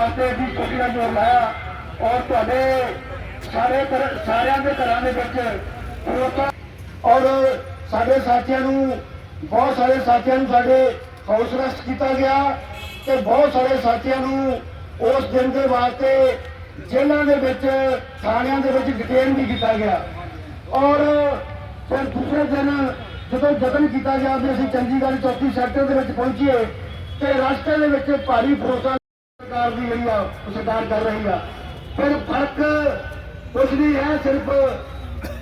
ਵਾਸਤੇ ਵੀ ਕੋਸ਼ਿਸ਼ਾਂ ਜੋਰ ਲਾਇਆ। ਔਰ ਤੁਹਾਡੇ ਸਾਰੇ ਸਾਰਿਆਂ ਦੇ ਘਰਾਂ ਦੇ ਵਿੱਚ ਔਰਤਾਂ ਔਰ ਸਾਡੇ ਸਾਥੀਆਂ ਨੂੰ, ਬਹੁਤ ਸਾਰੇ ਸਾਥੀਆਂ ਨੂੰ ਸਾਡੇ ਹਾਊਸ ਅਰੈਸਟ ਕੀਤਾ ਗਿਆ ਤੇ ਬਹੁਤ ਸਾਰੇ ਸਾਥੀਆਂ ਨੂੰ ਉਸ ਦਿਨ ਦੇ ਵਾਸਤੇ ਜੇਲ੍ਹਾਂ ਦੇ ਵਿੱਚ, ਥਾਣਿਆਂ ਦੇ ਵਿੱਚ ਡਿਟੇਨ ਵੀ ਕੀਤਾ ਗਿਆ। ਔਰ ਫਿਰ ਦੂਸਰੇ ਦਿਨ ਜਦੋਂ ਯਤਨ ਕੀਤਾ ਗਿਆ ਵੀ ਅਸੀਂ ਚੰਡੀਗੜ੍ਹ ਚੌਥੀ ਸੈਕਟਰ ਦੇ ਵਿੱਚ ਪਹੁੰਚੀਏ ਤੇ ਰਸਤੇ ਦੇ ਵਿੱਚ ਭਾਰੀ ਫੋਰਸਾਂ ਸਰਕਾਰ ਦੀ ਜਿਹੜੀ ਆ ਉਹ ਸਰਕਾਰ ਕਰ ਰਹੀ ਆ। ਫਿਰ ਫ਼ਰਕ ਕੁਝ ਨਹੀਂ ਹੈ ਸਿਰਫ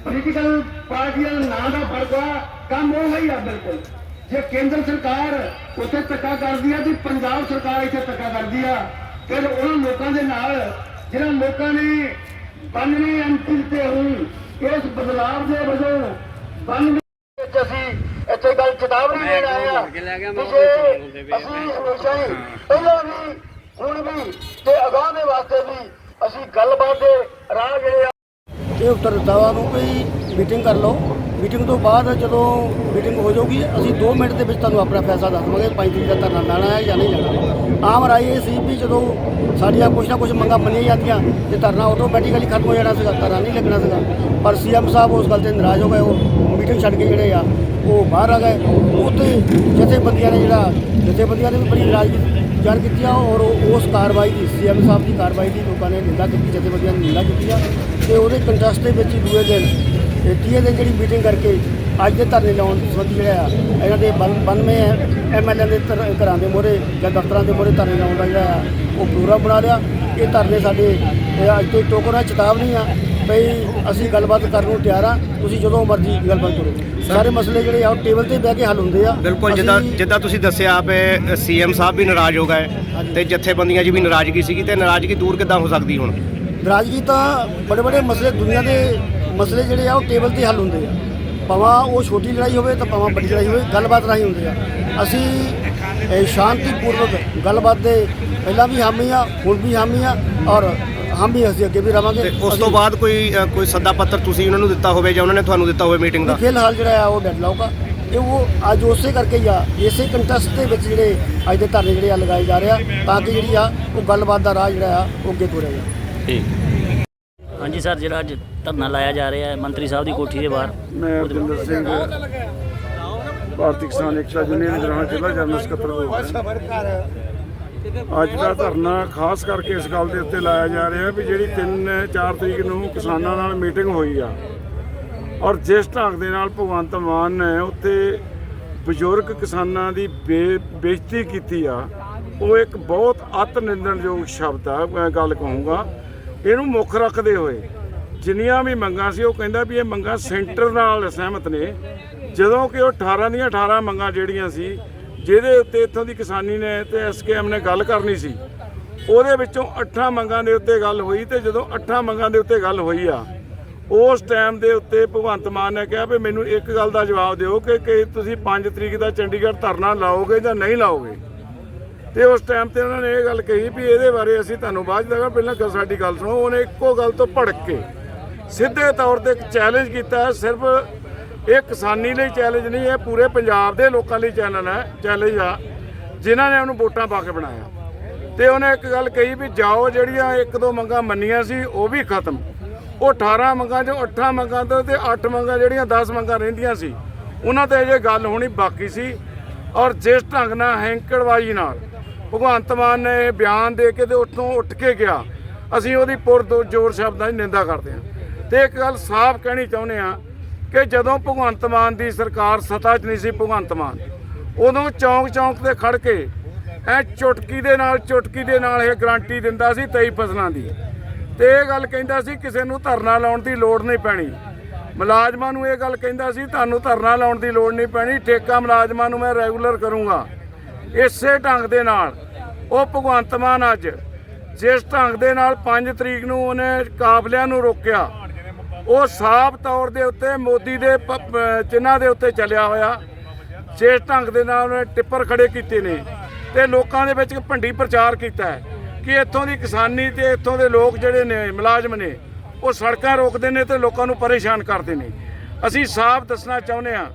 ਪੋਲੀਟੀਕਲ ਪਾਰਟੀਆਂ ਦਾ ਨਾਂ ਦਾ ਫ਼ਰਕ ਆ ਕੰਮ ਉਹ ਹੀ ਆ ਬਿਲਕੁਲ। ਜੇ ਕੇਂਦਰ ਸਰਕਾਰ ਉੱਥੇ ਧੱਕਾ ਕਰਦੀ ਆ ਤੇ ਪੰਜਾਬ ਸਰਕਾਰ ਇੱਥੇ ਧੱਕਾ ਕਰਦੀ ਆ ਫਿਰ ਉਹਨਾਂ ਲੋਕਾਂ ਦੇ ਨਾਲ ਜਿਹਨਾਂ ਲੋਕਾਂ ਨੇ 92 ਐਮਪੀ ਦਿੱਤੇ ਹੋਣ ਇਸ ਬਦਲਾਵ ਦੇ ਵਜੋਂ 92 ਵਿੱਚ ਅਸੀਂ ਇੱਥੇ ਗੱਲ ਚੇਤਾਵਨੀ ਦੇਣ ਆਏ ਆ ਕਿ ਜੇ ਅਸੀਂ ਹਮੇਸ਼ਾ ਹੀ ਪਹਿਲਾਂ ਵੀ ਹੁਣ ਵੀ ਤੇ ਅਗਾਹ ਦੇ ਵਾਸਤੇ ਵੀ ਅਸੀਂ ਗੱਲਬਾਤ ਦੇ ਰਾਹ ਜਿਹੜੇ ਆ ਇਹ ਉੱਤਰ ਦਿੱਤਾ ਵਾ ਨੂੰ ਵੀ ਮੀਟਿੰਗ ਕਰ ਲਓ। ਮੀਟਿੰਗ ਤੋਂ ਬਾਅਦ ਜਦੋਂ ਮੀਟਿੰਗ ਹੋ ਜਾਊਗੀ, ਅਸੀਂ 2 ਮਿੰਟ ਦੇ ਵਿੱਚ ਤੁਹਾਨੂੰ ਆਪਣਾ ਫੈਸਲਾ ਦੱਸ ਦਵਾਂਗੇ 5 ਤਰੀਕ ਦਾ ਧਰਨਾ ਲਾਣਾ ਹੈ ਜਾਂ ਨਹੀਂ ਲਾਣਾ। ਆਮ ਰਾਏ ਇਹ ਸੀ ਵੀ ਜਦੋਂ ਸਾਡੀਆਂ ਕੁਛ ਨਾ ਕੁਛ ਮੰਗਾਂ ਮੰਨੀਆਂ ਜਾਂਦੀਆਂ, ਤੇ ਧਰਨਾ ਆਟੋਮੈਟਿਕਲੀ ਖਤਮ ਹੋ ਜਾਣਾ ਸੀਗਾ, ਧਰਨਾ ਨਹੀਂ ਲੱਗਣਾ ਸੀਗਾ। ਪਰ ਸੀਐਮ ਸਾਹਿਬ ਉਸ ਗੱਲ ਤੇ ਨਾਰਾਜ਼ ਹੋ ਗਏ, ਉਹ ਮੀਟਿੰਗ ਛੱਡ ਕੇ ਜਿਹੜੇ ਆ, ਉਹ ਬਾਹਰ ਆ ਗਏ। ਉੱਥੇ ਜਥੇਬੰਦੀਆਂ ਨੇ ਜਿਹੜਾ ਜਥੇਬੰਦੀਆਂ ਨੇ ਵੀ ਬੜੀ ਨਾਰਾਜ਼ਗੀ ਗੱਲ ਕੀਤੀ ਆ ਔਰ ਉਹ- ਉਸ ਕਾਰਵਾਈ ਦੀ, ਸੀਐਮ ਸਾਹਿਬ ਦੀ ਕਾਰਵਾਈ ਦੀ ਲੋਕਾਂ ਨੇ ਨਿੰਦਾ ਕੀਤੀ, ਜਥੇਬੰਦੀਆਂ ਨੇ ਨਿੰਦਾ ਕੀਤੀ ਆ ਤੇ ਉਹਦੇ ਕੰਟੈਸਟ ਦੇ ਵਿੱਚ ਹੀ ਦੂਏ ਦਿਨ, ਤੇ ਤੀਏ ਦਿਨ ਜਿਹੜੀ ਮੀਟਿੰਗ ਕਰਕੇ ਅੱਜ ਦੇ ਧਰਨੇ ਲਾਉਣ ਸੰਬੰਧੀ ਜਿਹੜਾ ਆ, ਇਹਨਾਂ ਦੇ 92 ਐਮਐਲਏ ਦੇ ਧਰ- ਘਰਾਂ ਦੇ ਮੋਹਰੇ ਜਾਂ ਦਫ਼ਤਰਾਂ ਦੇ ਮੋਹਰੇ ਧਰਨੇ ਲਾਉਣ ਦਾ ਜਿਹੜਾ ਆ, ਉਹ ਪ੍ਰੋਗਰਾਮ ਬਣਾ ਲਿਆ। ਇਹ ਧਰਨੇ ਸਾਡੇ, ਇਹ ਅੱਜ ਤੋਂ ਟੋਕਰਾ ਚੇਤਾਵਨੀ ਆ ਭਈ ਅਸੀਂ ਗੱਲਬਾਤ ਕਰਨ ਨੂੰ ਤਿਆਰ ਆ ਤੁਸੀਂ ਜਦੋਂ ਮਰਜ਼ੀ ਗੱਲਬਾਤ ਕਰੋ। ਸਾਰੇ। ਮਸਲੇ ਜਿਹੜੇ ਆ ਉਹ ਟੇਬਲ ਤੇ ਬਹਿ ਕੇ ਹੱਲ ਹੁੰਦੇ ਆ। ਬਿਲਕੁਲ ਜਿੱਦਾਂ ਅਸੀਂ- ਜਿੱਦਾਂ ਤੁਸੀਂ ਦੱਸਿਆ ਆਪੇ ਸੀਐਮ ਸਾਹਿਬ ਵੀ ਨਾਰਾਜ਼ ਹੋ ਗਏ ਤੇ ਜਥੇਬੰਦੀਆਂ 'ਚ ਵੀ ਨਾਰਾਜ਼ਗੀ ਸੀਗੀ ਤੇ ਨਾਰਾਜ਼ਗੀ ਦੂਰ ਕਿੱਦਾਂ ਹੋ ਸਕਦੀ ਹੁਣ? ਨਾਰਾਜ਼ਗੀ ਤਾਂ ਬੜੇ ਬੜੇ ਮਸਲੇ ਦੁਨੀਆ ਦੇ ਮਸਲੇ ਜਿਹੜੇ ਆ ਉਹ ਟੇਬਲ ਤੇ ਹੱਲ ਹੁੰਦੇ ਆ। ਭਾਵੇਂ ਉਹ ਛੋਟੀ ਲੜਾਈ ਹੋਵੇ ਤਾਂ ਭਾਵੇਂ ਵੱਡੀ ਲੜਾਈ ਹੋਵੇ ਗੱਲਬਾਤ ਰਾਹੀਂ ਹੁੰਦੇ ਆ। ਅਸੀਂ ਇਹ ਸ਼ਾਂਤੀਪੂਰਵਕ ਗੱਲਬਾਤ ਦੇ ਪਹਿਲਾਂ ਵੀ ਹਾਮੀ ਆ ਹੁਣ ਵੀ ਹਾਮੀ ਆ ਔਰ ਹਾਮੀ ਅਸੀਂ ਅੱਗੇ ਵੀ ਰਵਾਂਗੇ। ਤੇ ਉਸ ਤੋਂ ਬਾਅਦ ਕੋਈ ਅ, ਕੋਈ ਸੱਦਾ ਪੱਤਰ ਤੁਸੀਂ ਉਹਨਾਂ ਨੂੰ ਦਿੱਤਾ ਹੋਵੇ ਜਾਂ ਉਹਨਾਂ ਨੇ ਤੁਹਾਨੂੰ ਦਿੱਤਾ ਹੋਵੇ ਮੀਟਿੰਗ ਦਾ? ਫਿਲਹਾਲ ਜਿਹੜਾ ਆ ਉਹ ਡੈਡਲਾਕ ਆ। ਇਹ ਉਹ ਅੱਜ ਉਸੇ ਕਰਕੇ ਹੀ ਆ। ਇਸੇ ਕੰਟੈਸਟ ਦੇ ਵਿੱਚ ਜਿਹੜੇ ਅੱਜ ਦੇ ਧਰਨੇ ਜਿਹੜੇ ਆ ਲਗਾਏ ਜਾ ਰਹੇ ਆ ਤਾਂ ਕਿ ਜਿਹੜੀ ਆ ਉਹ ਗੱਲਬਾਤ ਦਾ ਰਾਹ ਜਿਹੜਾ ਆ ਉਹ ਅੱਗੇ ਤੁਰਿਆ ਜਾ ਹਾਂਜੀ ਸਰ ਜਿਹੜਾ ਅੱਜ ਧਰਨਾ ਲਾਇਆ ਜਾ ਰਿਹਾ ਹੈ ਮੰਤਰੀ ਸਾਹਿਬ ਦੀ ਕੋਠੀ ਦੇ ਬਾਹਰ। ਮੈਂ ਸਿੰਘ ਭਾਰਤੀ ਕਿਸਾਨ ਏਕਤਾ ਯੂਨੀਅਨ ਗ੍ਰਾਮ ਜ਼ਿਲ੍ਹਾ ਜਨਰਲ ਸਕੱਤਰ ਬੋਲ ਰਿਹਾ ਅੱਜ ਦਾ ਧਰਨਾ ਖਾਸ ਕਰਕੇ ਇਸ ਗੱਲ ਦੇ ਉੱਤੇ ਲਾਇਆ ਜਾ ਰਿਹਾ ਵੀ ਜਿਹੜੀ 3-4 ਤਰੀਕ ਨੂੰ ਕਿਸਾਨਾਂ ਨਾਲ ਮੀਟਿੰਗ ਹੋਈ ਆ। ਔਰ ਜਿਸ ਢੰਗ ਦੇ ਨਾਲ ਭਗਵੰਤ ਮਾਨ ਨੇ ਉੱਤੇ ਬਜ਼ੁਰਗ ਕਿਸਾਨਾਂ ਦੀ ਬੇ- ਬੇਇੱਜ਼ਤੀ ਕੀਤੀ ਆ, ਉਹ ਇੱਕ ਬਹੁਤ ਅਤ ਨਿੰਦਣਯੋਗ ਸ਼ਬਦ ਆ, ਮੈਂ ਗੱਲ ਕਹੂੰਗਾ। ਇਹਨੂੰ ਮੁੱਖ ਰੱਖਦੇ ਹੋਏ ਜਿੰਨੀਆਂ ਵੀ ਮੰਗਾਂ ਸੀ, ਉਹ ਕਹਿੰਦਾ ਵੀ ਇਹ ਮੰਗਾਂ ਸੈਂਟਰ ਨਾਲ ਸਹਿਮਤ ਨੇ। ਜਦੋਂ ਕਿ ਉਹ 18 ਦੀਆਂ 18 ਮੰਗਾਂ ਜਿਹੜੀਆਂ ਸੀ ਜਿਹਦੇ ਉੱਤੇ ਇੱਥੋਂ ਦੀ ਕਿਸਾਨੀ ਨੇ ਤੇ ਐਸਕੇਐਮ ਨੇ ਗੱਲ ਕਰਨੀ ਸੀ, ਉਹਦੇ ਵਿੱਚੋਂ ਅੱਠਾਂ ਮੰਗਾਂ ਦੇ ਉੱਤੇ ਗੱਲ ਹੋਈ ਤੇ ਜਦੋਂ ਅੱਠਾਂ ਮੰਗਾਂ ਦੇ ਉੱਤੇ ਗੱਲ ਹੋਈ ਆ, ਉਸ ਟਾਈਮ ਦੇ ਉੱਤੇ ਭਗਵੰਤ ਮਾਨ ਨੇ ਕਿਹਾ ਵੀ ਮੈਨੂੰ ਇੱਕ ਗੱਲ ਦਾ ਜਵਾਬ ਦਿਓ ਕਿ ਕਿ ਤੁਸੀਂ 5 ਤਰੀਕ ਦਾ ਚੰਡੀਗੜ੍ਹ ਧਰਨਾ ਲਾਓਗੇ ਜਾਂ ਨਹੀਂ ਲਾਓਗੇ। ਤੇ ਉਸ ਟਾਈਮ ਤੇ ਉਹਨਾਂ ਨੇ ਇਹ ਗੱਲ ਕਹੀ ਵੀ ਇਹਦੇ ਬਾਰੇ ਅਸੀਂ ਤੁਹਾਨੂੰ ਬਾਅਦ ਚ ਦੱਸਾਂਗੇ, ਪਹਿਲਾਂ ਸਾਡੀ ਗੱਲ ਸੁਣੋ, ਉਹਨੇ ਇੱਕੋ ਗੱਲ ਤੋਂ ਭੜਕ ਕੇ ਸਿੱਧੇ ਤੌਰ ਤੇ ਇੱਕ ਚੈਲੰਜ ਕੀਤਾ, ਸਿਰਫ ਇਹ ਕਿਸਾਨੀ ਲਈ ਚੈਲੰਜ ਨਹੀਂ, ਇਹ ਪੂਰੇ ਪੰਜਾਬ ਦੇ ਲੋਕਾਂ ਲਈ ਚੈਲੰਜ ਹੈ ਚੈਲੰਜ ਆ, ਜਿਨ੍ਹਾਂ ਨੇ ਉਹਨੂੰ ਵੋਟਾਂ ਪਾ ਕੇ ਬਣਾਇਆ। ਤੇ ਉਹਨੇ ਇੱਕ ਗੱਲ ਕਹੀ ਵੀ ਜਾਓ, ਜਿਹੜੀਆਂ ਇੱਕ ਦੋ ਮੰਗਾਂ ਮੰਨੀਆਂ ਸੀ, ਉਹ ਵੀ ਖਤਮ। ਉਹ 18 ਮੰਗਾਂ ਚੋਂ 8 ਮੰਗਾਂ ਤੋਂ ਤੇ 8 ਮੰਗਾਂ ਜਿਹੜੀਆਂ 10 ਮੰਗਾਂ ਰਹਿੰਦੀਆਂ ਸੀ, ਉਹਨਾਂ ਤੇ ਅਜੇ ਗੱਲ ਹੋਣੀ ਬਾਕੀ ਸੀ। ਔਰ ਜਿਸ ਢੰਗ ਨਾਲ ਹੈਂਕੜਵਾਜੀ ਨਾਲ ਭਗਵੰਤ ਮਾਨ ਨੇ ਇਹ ਬਿਆਨ ਦੇ ਕੇ ਤੇ ਉੱਥੋਂ ਉੱਠ ਕੇ ਗਿਆ, ਅਸੀਂ ਉਹਦੀ ਪੁਰ ਜ਼ੋਰ ਸ਼ਬਦਾਂ ਦੀ ਨਿੰਦਾ ਕਰਦੇ ਹਾਂ। ਤੇ ਇੱਕ ਗੱਲ ਸਾਫ਼ ਕਹਿਣੀ ਚਾਹੁੰਦੇ ਹਾਂ ਕਿ ਜਦੋਂ ਭਗਵੰਤ ਮਾਨ ਦੀ ਸਰਕਾਰ ਸਤਾ 'ਚ ਨਹੀਂ ਸੀ ਭਗਵੰਤ ਮਾਨ, ਉਦੋਂ ਚੌਂਕ ਚੌਂਕ ਤੇ ਖੜ ਕੇ ਐ ਚੁਟਕੀ ਦੇ ਨਾਲ, ਚੁਟਕੀ ਦੇ ਨਾਲ ਇਹ ਗਰੰਟੀ ਦਿੰਦਾ ਸੀ 23 ਫਸਲਾਂ ਦੀ। ਤੇ ਇਹ ਗੱਲ ਕਹਿੰਦਾ ਸੀ ਕਿਸੇ ਨੂੰ ਧਰਨਾ ਲਾਉਣ ਦੀ ਲੋੜ ਨਹੀਂ ਪੈਣੀ। ਮੁਲਾਜ਼ਮਾਂ ਨੂੰ ਇਹ ਗੱਲ ਕਹਿੰਦਾ ਸੀ, ਤੁਹਾਨੂੰ ਧਰਨਾ ਲਾਉਣ ਦੀ ਲੋੜ ਨਹੀਂ ਪੈਣੀ, ਠੇਕਾ ਮੁਲਾਜ਼ਮਾਂ ਨੂੰ ਮੈਂ ਰੈਗੂਲਰ ਕਰੂੰਗਾ। ਇਸੇ ਢੰਗ ਦੇ ਨਾਲ, ਉਹ ਭਗਵੰਤ ਮਾਨ ਅੱਜ ਜਿਸ ਢੰਗ ਦੇ ਨਾਲ 5 ਤਰੀਕ ਨੂੰ ਉਹਨੇ ਕਾਫਲਿਆਂ ਨੂੰ ਰੋਕਿਆ ਉਹ ਸਾਫ਼ ਤੌਰ ਦੇ ਉੱਤੇ ਮੋਦੀ ਦੇ ਪ- ਪ- ਚਿੰਨ੍ਹਾਂ ਦੇ ਉੱਤੇ ਚੱਲਿਆ ਹੋਇਆ। ਜਿਸ ਢੰਗ ਦੇ ਨਾਲ ਉਹਨੇ ਟਿੱਪਰ ਖੜੇ ਕੀਤੇ ਨੇ ਤੇ ਲੋਕਾਂ ਦੇ ਵਿੱਚ ਭੰਡੀ ਪ੍ਰਚਾਰ ਕੀਤਾ ਕਿ ਇੱਥੋਂ ਦੀ ਕਿਸਾਨੀ ਤੇ ਇੱਥੋਂ ਦੇ ਲੋਕ ਜਿਹੜੇ ਨੇ, ਮੁਲਾਜ਼ਮ ਨੇ, ਉਹ ਸੜਕਾਂ ਰੋਕਦੇ ਨੇ ਤੇ ਲੋਕਾਂ ਨੂੰ ਪਰੇਸ਼ਾਨ ਕਰਦੇ ਨੇ। ਅਸੀਂ ਸਾਫ਼ ਦੱਸਣਾ ਚਾਹੁੰਦੇ ਹਾਂ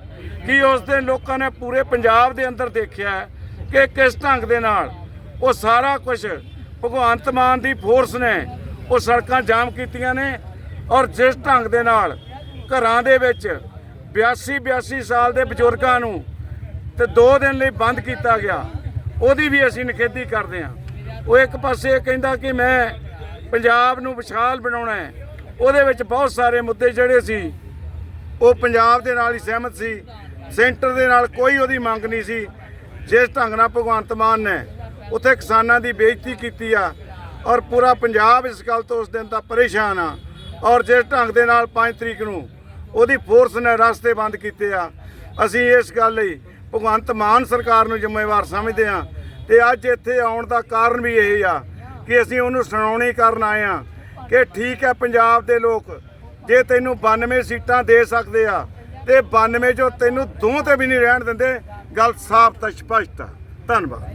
ਕਿ ਉਸ ਦਿਨ ਲੋਕਾਂ ਨੇ ਪੂਰੇ ਪੰਜਾਬ ਦੇ ਅੰਦਰ ਦੇਖਿਆ ਕਿ ਕਿਸ ਢੰਗ ਦੇ ਨਾਲ ਉਹ ਸਾਰਾ ਕੁਝ ਭਗਵੰਤ ਮਾਨ ਦੀ ਫੋਰਸ ਨੇ ਉਹ ਸੜਕਾਂ ਜਾਮ ਕੀਤੀਆਂ ਨੇ ਔਰ ਜਿਸ ਢੰਗ ਦੇ ਨਾਲ ਘਰਾਂ ਦੇ ਵਿੱਚ 82 82 ਸਾਲ ਦੇ ਬਜ਼ੁਰਗਾਂ ਨੂੰ ਤੇ 2 ਦਿਨ ਲਈ ਬੰਦ ਕੀਤਾ ਗਿਆ, ਉਹਦੀ ਵੀ ਅਸੀਂ ਨਿਖੇਧੀ ਕਰਦੇ ਹਾਂ। ਉਹ ਇੱਕ ਪਾਸੇ ਇਹ ਕਹਿੰਦਾ ਕਿ ਮੈਂ ਪੰਜਾਬ ਨੂੰ ਵਿਸ਼ਾਲ ਬਣਾਉਣਾ ਹੈ, ਉਹਦੇ ਵਿੱਚ ਬਹੁਤ ਸਾਰੇ ਮੁੱਦੇ ਜਿਹੜੇ ਸੀ, ਉਹ ਪੰਜਾਬ ਦੇ ਨਾਲ ਹੀ ਸਹਿਮਤ ਸੀ, ਸੈਂਟਰ ਦੇ ਨਾਲ ਕੋਈ ਉਹਦੀ ਮੰਗ ਨਹੀਂ ਸੀ, ਜਿਸ ਢੰਗ ਨਾਲ ਭਗਵੰਤ ਮਾਨ ਨੇ ਉੱਥੇ ਕਿਸਾਨਾਂ ਦੀ ਬੇਇੱਜ਼ਤੀ ਕੀਤੀ ਆ ਔਰ ਪੂਰਾ ਪੰਜਾਬ ਇਸ ਗੱਲ ਤੋਂ ਉਸ ਦਿਨ ਦਾ ਪਰੇਸ਼ਾਨ ਆ ਔਰ ਜਿਸ ਢੰਗ ਦੇ ਨਾਲ 5 ਤਰੀਕ ਨੂੰ ਉਹਦੀ ਫੋਰਸ ਨੇ ਰਸਤੇ ਬੰਦ ਕੀਤੇ ਆ, ਅਸੀਂ ਇਸ ਗੱਲ ਲਈ ਭਗਵੰਤ ਮਾਨ ਸਰਕਾਰ ਨੂੰ ਜ਼ਿੰਮੇਵਾਰ ਸਮਝਦੇ ਆ ਤੇ ਅੱਜ ਇੱਥੇ ਆਉਣ ਦਾ ਕਾਰਨ ਵੀ ਇਹ ਆ ਕਿ ਅਸੀਂ ਉਹਨੂੰ ਸੁਣਾਉਣੀ ਕਰਨ ਆਏ ਆ ਕਿ ਠੀਕ ਹੈ ਪੰਜਾਬ ਦੇ ਲੋਕ, ਜੇ ਤੈਨੂੰ 92 ਸੀਟਾਂ ਦੇ ਸਕਦੇ ਆ, ਤੇ 92 ਚੋਂ ਤੈਨੂੰ ਦੋ ਤੇ ਵੀ ਨਹੀਂ ਰਹਿਣ ਦਿੰਦੇ, ਗੱਲ ਸਾਫ਼ ਤੇ ਸਪਸ਼ਟ ਆ। ਧੰਨਵਾਦ।